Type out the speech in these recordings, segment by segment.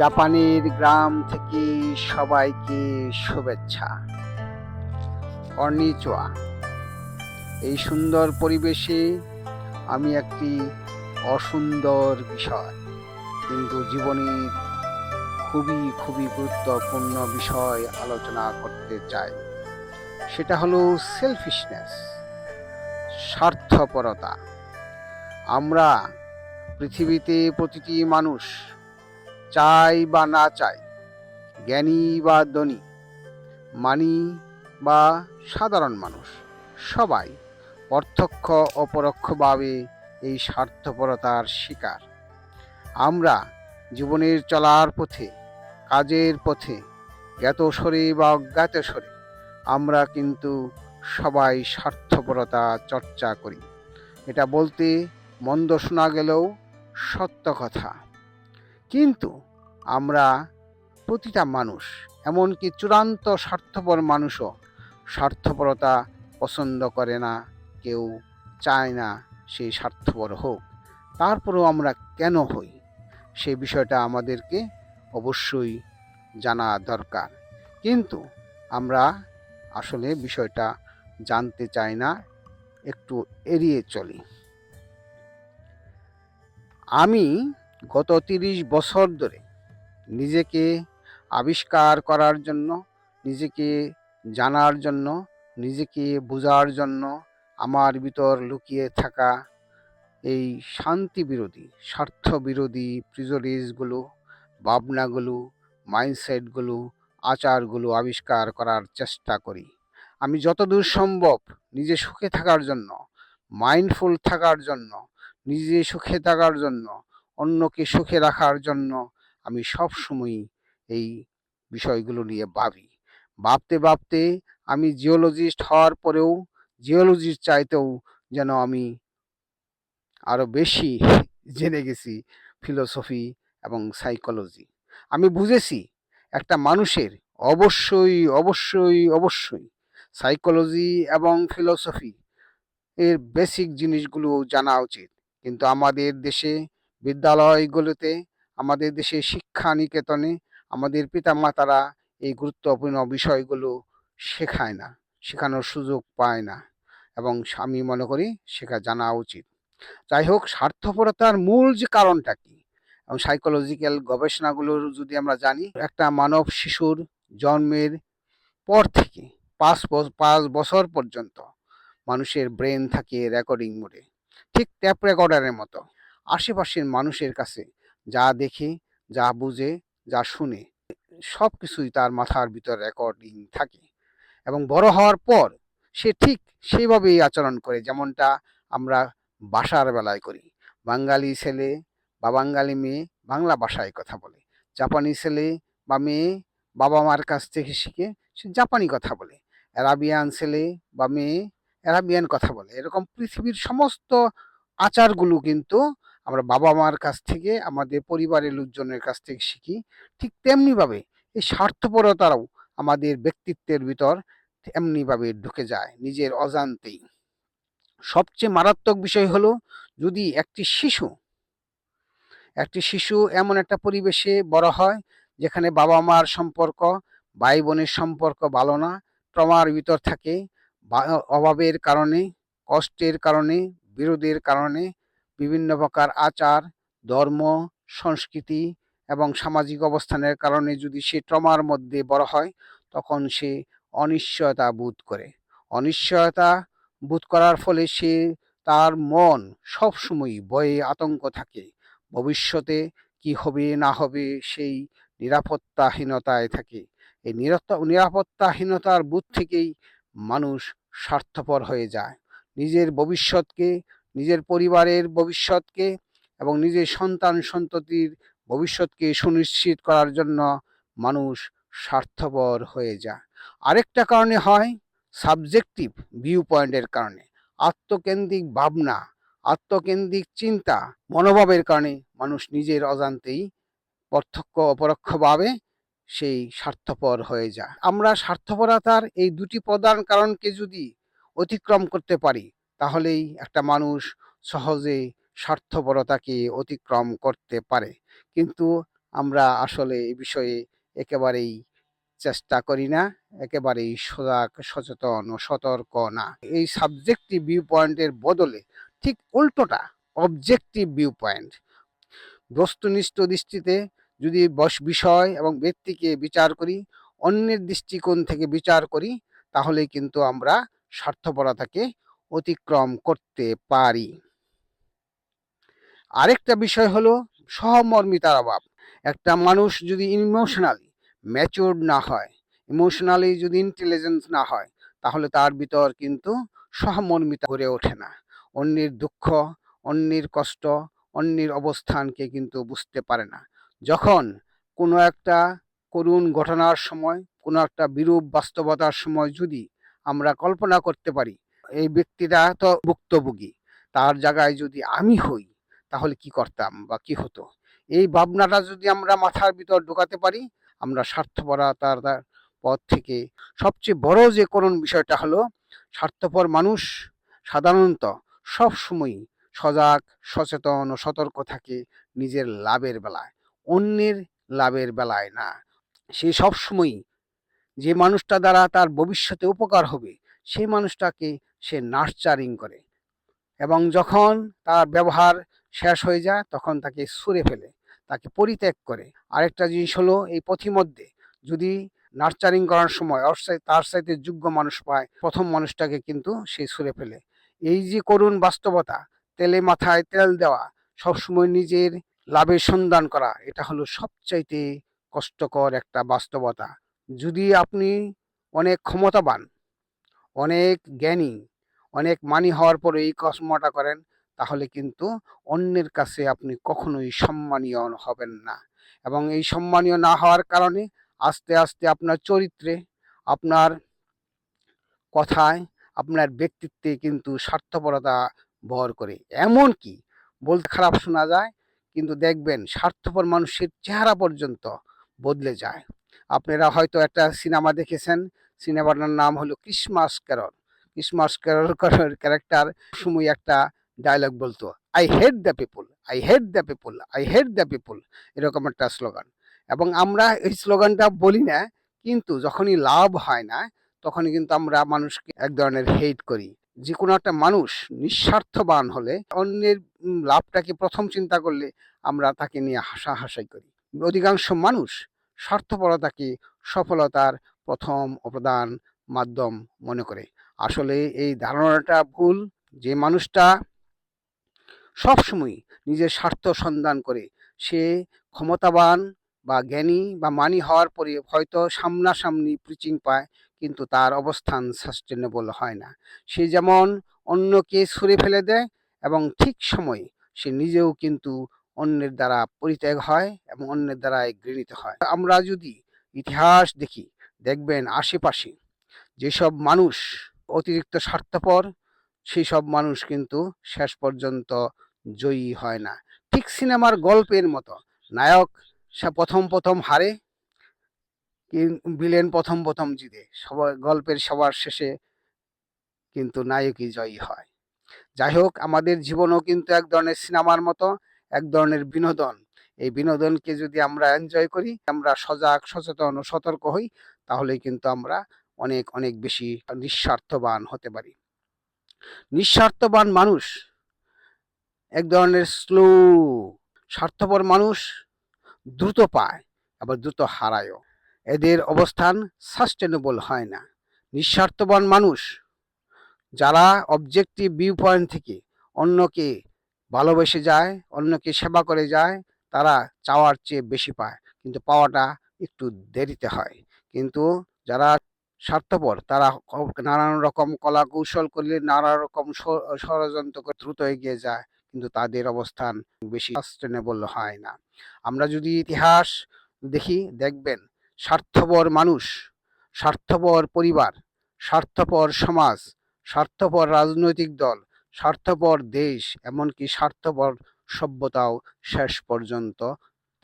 জাপানের গ্রাম থেকে সবাইকে শুভেচ্ছা। অর্নিচোয়া এই সুন্দর পরিবেশে আমি একটি অসুন্দর বিষয়, কিন্তু জীবনের খুবই খুবই গুরুত্বপূর্ণ বিষয় আলোচনা করতে চাই। সেটা হলো সেলফিশনেস স্বার্থপরতা। আমরা পৃথিবীতে প্রতিটি মানুষ চাই বা না চাই, জ্ঞানী বা ধনী, মানি বা সাধারণ মানুষ, সবাই প্রত্যক্ষ অপরোক্ষভাবে এই স্বার্থপরতার শিকার। আমরা জীবনের চলার পথে, কাজের পথে, জ্ঞাতস্বরে বা অজ্ঞাতস্বরে, আমরা কিন্তু সবাই স্বার্থপরতা চর্চা করি। এটা বলতে মন্দ শোনা গেলেও সত্য কথা। কিন্তু আমরা প্রতিটা মানুষ, এমনকি চূড়ান্ত স্বার্থপর মানুষও স্বার্থপরতা পছন্দ করে না, কেউ চায় না সেই স্বার্থপর হোক। তারপরেও আমরা কেন হই? সেই বিষয়টা আমাদেরকে অবশ্যই জানা দরকার। কিন্তু আমরা আসলে বিষয়টা জানতে চাই না, একটু এড়িয়ে চলি। আমি গত তিরিশ বছর ধরে নিজেকে আবিষ্কার করার জন্য, নিজেকে জানার জন্য, নিজেকে বোঝার জন্য আমার ভিতর লুকিয়ে থাকা এই শান্তি বিরোধী স্বার্থ বিরোধী প্রিজরিজগুলো ভাবনাগুলো মাইন্ডসেটগুলো আচারগুলো আবিষ্কার করার চেষ্টা করি। আমি যতদূর সম্ভব নিজে সুখে থাকার জন্য মাইন্ডফুল থাকার জন্য, নিজে সুখে থাকার জন্য অন্যকে সুখে রাখার জন্য আমি সব সময় এই বিষয়গুলো নিয়ে ভাবি। ভাবতে ভাবতে আমি জিওলজিস্ট হওয়ার পরেও জিওলজির চাইতেও যেন আমি আরও বেশি জেনে গেছি ফিলোসফি এবং সাইকোলজি আমি বুঝেছি একটা মানুষের অবশ্যই অবশ্যই অবশ্যই সাইকোলজি এবং ফিলোসফি এর বেসিক জিনিসগুলো জানা উচিত। কিন্তু আমাদের দেশে বিদ্যালয়গুলোতে আমাদের দেশে শিক্ষা নিকেতনে আমাদের পিতামাতারা এই গুরুত্বপূর্ণ বিষয়গুলো শেখায় না, শেখানোর সুযোগ পায় না এবং আমি মনে করি শেখা জানা উচিত। যাই হোক, স্বার্থপরতার মূল যে কারণটা কি? এবং সাইকোলজিক্যাল গবেষণাগুলোর যদি আমরা জানি, একটা মানব শিশুর জন্মের পর থেকে পাঁচ পাঁচ বছর পর্যন্ত মানুষের ব্রেন থাকে রেকর্ডিং মোডে ঠিক ট্যাপ রেকর্ডারের মতো। আশেপাশের মানুষের কাছে যা দেখে, যা বুঝে, যা শুনে সব কিছুই তার মাথার ভিতর রেকর্ডিং থাকে। এবং বড় হওয়ার পর সে ঠিক সেইভাবেই আচরণ করে যেমনটা আমরা বাসার বেলায় করি। বাঙালি ছেলে বা বাঙালি মেয়ে বাংলা ভাষায় কথা বলে। জাপানি ছেলে বা মেয়ে বাবা মার কাছ থেকে শিখে সে জাপানি কথা বলে। অ্যারাবিয়ান ছেলে বা মেয়ে অ্যারাবিয়ান কথা বলে। এরকম পৃথিবীর সমস্ত আচারগুলো কিন্তু আমরা বাবা মার কাছ থেকে, আমাদের পরিবারের লোকজনের কাছ থেকে শিখি। ঠিক তেমনিভাবে এই স্বার্থপরতারাও আমাদের ব্যক্তিত্বের ভিতর এমনিভাবে ঢুকে যায়, নিজের অজান্তেই। সবচেয়ে মারাত্মক বিষয় হলো, যদি একটি শিশু একটি শিশু এমন একটা পরিবেশে বড় হয়, যেখানে বাবা মার সম্পর্ক ভাই বোনের সম্পর্ক ভালো না, ট্রমার ভিতর থাকে অভাবের কারণে, কষ্টের কারণে, বিরোধের কারণে বিভিন্ন প্রকার আচার, ধর্ম, সংস্কৃতি এবং সামাজিক অবস্থানের কারণে যদি সে ট্রমার মধ্যে বড় হয়, তখন সে অনিশ্চয়তা বোধ করে। অনিশ্চয়তা বোধ করার ফলে সে তার মন সবসময় ভয়ে আতঙ্ক থাকে। ভবিষ্যতে কি হবে, না হবে সেই নিরাপত্তাহীনতায় থাকে। এই নিরাপত্তা নিরাপত্তাহীনতার বোধ থেকেই মানুষ স্বার্থপর হয়ে যায়। নিজের ভবিষ্যৎকে নিজের পরিবারের ভবিষ্যৎকে এবং নিজের সন্তান সন্ততির ভবিষ্যৎকে সুনিশ্চিত করার জন্য মানুষ স্বার্থপর হয়ে যায়। আরেকটা কারণে হয় সাবজেক্টিভ ভিউ পয়েন্টের কারণে। আত্মকেন্দ্রিক ভাবনা, আত্মকেন্দ্রিক চিন্তা, মনোভাবের কারণে মানুষ নিজের অজান্তেই প্রত্যক্ষ অপরোক্ষভাবে সেই স্বার্থপর হয়ে যায়। আমরা স্বার্থপরতার এই দুটি প্রধান কারণকে যদি অতিক্রম করতে পারি তাহলেই একটা মানুষ সহজে স্বার্থপরতাকে অতিক্রম করতে পারে। কিন্তু আমরা আসলে এই বিষয়ে একেবারেই চেষ্টা করি না, একেবারেই সজাগ, সচেতন ও সতর্ক না। এই সাবজেক্টিভ ভিউ পয়েন্টের বদলে ঠিক উল্টোটা অবজেক্টিভ ভিউ পয়েন্ট বস্তুনিষ্ঠ দৃষ্টিতে যদি বস বিষয় এবং ব্যক্তিকে বিচার করি, অন্যের দৃষ্টিকোণ থেকে বিচার করি তাহলে কিন্তু আমরা স্বার্থপরতাকে অতিক্রম করতে পারি। আরেকটা বিষয় হলো সহমর্মিতার অভাব। একটা মানুষ যদি ইমোশনালি ম্যাচিওর না হয় ইমোশনালি যদি ইন্টেলিজেন্স না হয়, তাহলে তার ভিতর কিন্তু সহমর্মিতা গড়ে ওঠে না। অন্যের দুঃখ, অন্যের কষ্ট, অন্যের অবস্থানকে কিন্তু বুঝতে পারে না। যখন কোনো একটা করুণ ঘটনার সময়, কোনো একটা বিরূপ বাস্তবতার সময় যদি আমরা কল্পনা করতে পারি এই ব্যক্তিটা তো ভুক্তভোগী। তার জায়গায় যদি আমি হই, তাহলে কি করতাম বা কি হতো? এই ভাবনাটা যদি আমরা মাথার ভিতর ঢোকাতে পারি, আমরা স্বার্থপরতার পথ থেকে সবচেয়ে বড় যে করুণ বিষয়টা হলো, স্বার্থপর মানুষ সাধারণত সব সময় সজাগ, সচেতন ও সতর্ক থাকে নিজের লাভের বেলায়। অন্যের লাভের বেলায় না। সে সবসময় যে মানুষটা দ্বারা তার ভবিষ্যতে উপকার হবে, সেই মানুষটাকে সে নার্চারিং করে এবং যখন তার ব্যবহার শেষ হয়ে যায়, তখন তাকে সুরে ফেলে, তাকে পরিত্যাগ করে। আরেকটা জিনিস হলো, এই পথিমধ্যে যদি নার্চারিং করার সময় তার সাথে যোগ্য মানুষ পায়, প্রথম মানুষটাকে কিন্তু সে সুরে ফেলে। এই যে করুণ বাস্তবতা, তেলে মাথায় তেল দেওয়া, সবসময় নিজের লাভের সন্ধান করা, এটা হলো সবচাইতে কষ্টকর একটা বাস্তবতা। যদি আপনি অনেক ক্ষমতাবান, অনেক জ্ঞানী অনেক মানি হওয়ার পরে এই কর্মটা করেন, তাহলে কিন্তু অন্যের কাছে আপনি কখনোই সম্মানীয় হবেন না। এবং এই সম্মানীয় না হওয়ার কারণে আস্তে আস্তে আপনার চরিত্রে, আপনার কথায়, আপনার ব্যক্তিত্বে কিন্তু স্বার্থপরতা ভর করে। এমন কি? বলতে খারাপ শোনা যায়, কিন্তু দেখবেন স্বার্থপর মানুষের চেহারা পর্যন্ত বদলে যায়। আপনারা হয়তো একটা সিনেমা দেখেছেন, সিনেমাটার নাম হলো ক্রিসমাস ক্যারল। ক্রিসমাস ক্যারেক্টার সময় একটা ডায়লগ বলতো I hate the people I hate the people I hate the people এরকম একটা স্লোগান এবং আমরা এই স্লোগানটা বলি না, কিন্তু যখনই লাভ হয় না, তখনই কিন্তু আমরা মানুষকে এক ধরনের হেট করি। যে কোনো একটা মানুষ নিঃস্বার্থবান হলে, অন্যের লাভটাকে প্রথম চিন্তা করলে আমরা তাকে নিয়ে হাসাহাসাই করি। অধিকাংশ মানুষ স্বার্থপরতাকে সফলতার প্রথম অবদান মাধ্যম মনে করে। আসলে এই ধারণাটা ভুল যে মানুষটা সবসময় নিজের স্বার্থ সন্ধান করে। সে ক্ষমতাবান বা জ্ঞানী বা মানি হওয়ার পরে হয়তো সামনাসামনি প্রিচিং পায়, কিন্তু তার অবস্থান সাস্টেনেবল হয় না। সে যেমন অন্যকে ছুঁড়ে ফেলে দেয় এবং ঠিক সময়ে সে নিজেও কিন্তু অন্যের দ্বারা পরিত্যাগ হয় এবং অন্যের দ্বারা গৃহীত হয়। আমরা যদি ইতিহাস দেখি, দেখবেন আশেপাশে যেসব মানুষ অতিরিক্ত স্বার্থপর সেই সব মানুষ কিন্তু শেষ পর্যন্ত জয়ী হয় না। ঠিক সিনেমার গল্পের মতো। নায়ক, সে প্রথম প্রথম হারে বিলেন প্রথম প্রথম জিতে। সবার গল্পের সবার শেষে কিন্তু নায়কই জয়ী হয়। যাই হোক, আমাদের জীবনও কিন্তু এক ধরনের সিনেমার মতো, এক ধরনের বিনোদন। এই বিনোদনকে যদি আমরা এনজয় করি, আমরা সজাগ, সচেতন ও সতর্ক হই তাহলে কিন্তু আমরা অনেক অনেক বেশি নিঃস্বার্থবান হতে পারি। নিঃস্বার্থবান মানুষ এক ধরনের স্লো স্বার্থপর মানুষ দ্রুত পায়, আবার দ্রুত হারায়ও। এদের অবস্থান সাস্টেনেবল হয় না। নিঃস্বার্থবান মানুষ যারা অবজেক্টিভ ভিউ পয়েন্ট থেকে অন্যকে ভালোবেসে যায়, অন্যকে সেবা করে যায়, তারা চাওয়ার চেয়ে বেশি পায়। কিন্তু পাওয়াটা একটু দেরিতে হয়। কিন্তু যারা স্বার্থপর। তারা নানান রকম কলা কৌশল করলে নানা রকম ষড়যন্ত্র করে দ্রুত এগিয়ে যায়। কিন্তু তাদের অবস্থান বেশি সাস্টেনেবল হয় না। আমরা যদি ইতিহাস দেখি, দেখবেন স্বার্থপর মানুষ, স্বার্থপর পরিবার, স্বার্থপর সমাজ, স্বার্থপর রাজনৈতিক দল, স্বার্থপর দেশ, এমনকি স্বার্থপর সভ্যতাও শেষ পর্যন্ত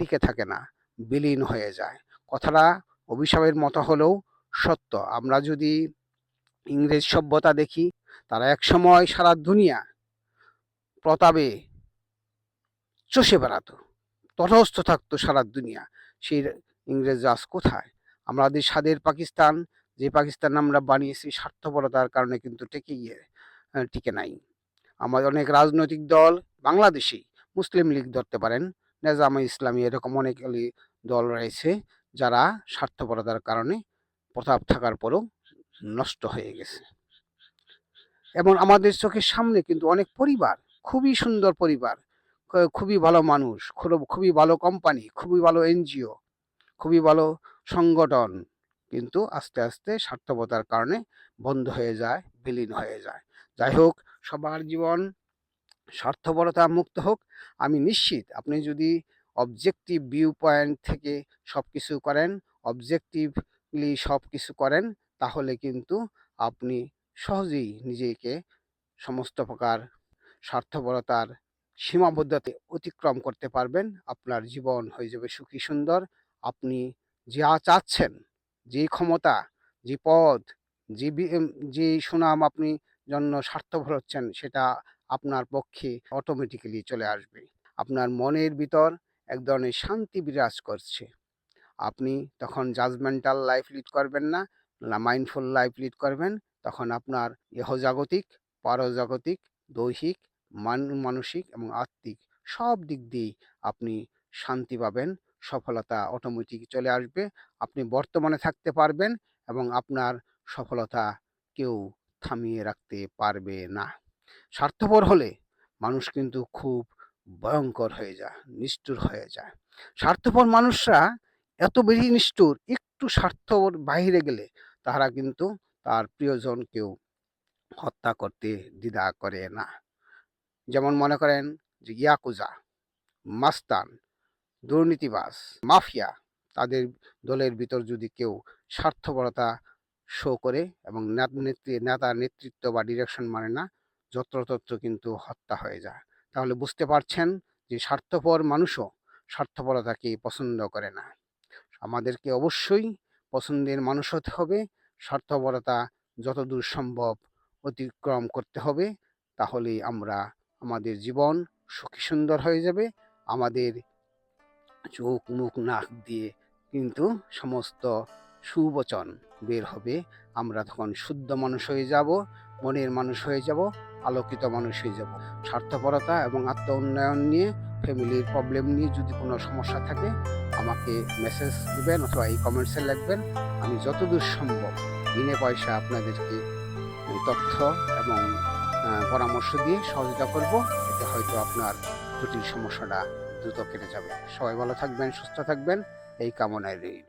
টিকে থাকে না, বিলীন হয়ে যায়। কথাটা অভিশাপের মতো হলেও সত্য। আমরা যদি ইংরেজ সভ্যতা দেখি, তারা একসময় সারা দুনিয়া প্রতাপে চষে বেড়াতো, তটস্থ থাকতো সারা দুনিয়া। সেই ইংরেজ রাজ কোথায়? আমাদের স্বাদের পাকিস্তান, যে পাকিস্তান আমরা বানিয়েছি, স্বার্থপরতার কারণে কিন্তু টেকে গিয়ে টিকে নাই। আমাদের অনেক রাজনৈতিক দল বাংলাদেশি, মুসলিম লীগ ধরতে পারেন, নেজামে ইসলামী এরকম অনেকগুলি দল রয়েছে যারা স্বার্থপরতার কারণে প্রতাপ থাকার পরেও নষ্ট হয়ে গেছে। এবং আমাদের চোখের সামনে কিন্তু অনেক পরিবার, খুবই সুন্দর পরিবার খুবই ভালো মানুষ, খুব- খুবই ভালো কোম্পানি খুবই ভালো এনজিও খুবই ভালো সংগঠন কিন্তু আস্তে আস্তে স্বার্থপরতার কারণে বন্ধ হয়ে যায়, বিলীন হয়ে যায়। যাই হোক, সবার জীবন স্বার্থপরতা মুক্ত হোক, আমি নিশ্চিত আপনি যদি অবজেক্টিভ ভিউ পয়েন্ট থেকে সব কিছু করেন অবজেক্টিভলি সব কিছু করেন, তাহলে কিন্তু আপনি সহজেই নিজেকে সমস্ত প্রকার স্বার্থপরতার সীমাবদ্ধতা অতিক্রম করতে পারবেন। আপনার জীবন হয়ে যাবে সুখী, সুন্দর। আপনি যা চাচ্ছেন, যে ক্ষমতা, যে পদ, যে যে সুনাম আপনি জন্য স্বার্থপর হচ্ছেন, সেটা আপনার পক্ষে অটোমেটিক্যালি চলে আসবে। আপনার মনের ভিতর এক ধরনের শান্তি বিরাজ করছে। আপনি তখন জাজমেন্টাল লাইফ লিড করবেন না মাইন্ডফুল লাইফ লিড করবেন, তখন আপনার ইহজাগতিক, পারজাগতিক, দৈহিক, মান, মানসিক এবং আত্মিক সব দিক দিয়েই আপনি শান্তি পাবেন, সফলতা অটোমেটিক চলে আসবে, আপনি বর্তমানে থাকতে পারবেন এবং আপনার সফলতা কেউ থামিয়ে রাখতে পারবে না। স্বার্থপর হলে মানুষ কিন্তু খুব ভয়ঙ্কর হয়ে যায়, নিষ্ঠুর হয়ে যায়। স্বার্থপর মানুষরা এত বেশি নিষ্ঠুর, একটু স্বার্থর বাইরে গেলে তারা কিন্তু তার প্রিয়জনকেও হত্যা করতে দ্বিধা করে না। যেমন মনে করেন যে ইয়াকুজা, মাস্তান দুর্নীতিবাস মাফিয়া তাদের দলের ভিতর যদি কেউ স্বার্থপরতা শো করে এবং নেত- নেতৃত্ব বা ডিরেকশন মানে না, যত্রতত্র কিন্তু হত্যা হয়ে যায়। তাহলে বুঝতে পারছেন যে স্বার্থপর মানুষও স্বার্থপরতাকে পছন্দ করে না। আমাদেরকে অবশ্যই পছন্দের মানুষ হতে হবে। স্বার্থপরতা যতদূর সম্ভব অতিক্রম করতে হবে। তাহলেই আমরা আমাদের জীবন সুখী সুন্দর হয়ে যাবে। আমাদের চোখ, মুখ, নাক দিয়ে কিন্তু সমস্ত সুবচন বের হবে। আমরা তখন শুদ্ধ মানুষ হয়ে যাব, মনের মানুষ হয়ে যাব, আলোকিত মানুষ হয়ে যাব। স্বার্থপরতা এবং আত্ম উন্নয়ন নিয়ে ফ্যামিলির প্রবলেম নিয়ে যদি কোনো সমস্যা থাকে, আমাকে মেসেজ দেবেন অথবা এই কমেন্টসে লিখবেন। আমি যতদূর সম্ভব বিনে পয়সা আপনাদেরকে তথ্য এবং পরামর্শ দিয়ে সহযোগিতা করব। এতে হয়তো আপনার জটিল সমস্যাটা দ্রুত কেটে যাবে। সবাই ভালো থাকবেন, সুস্থ থাকবেন। এই কামনায় রইল।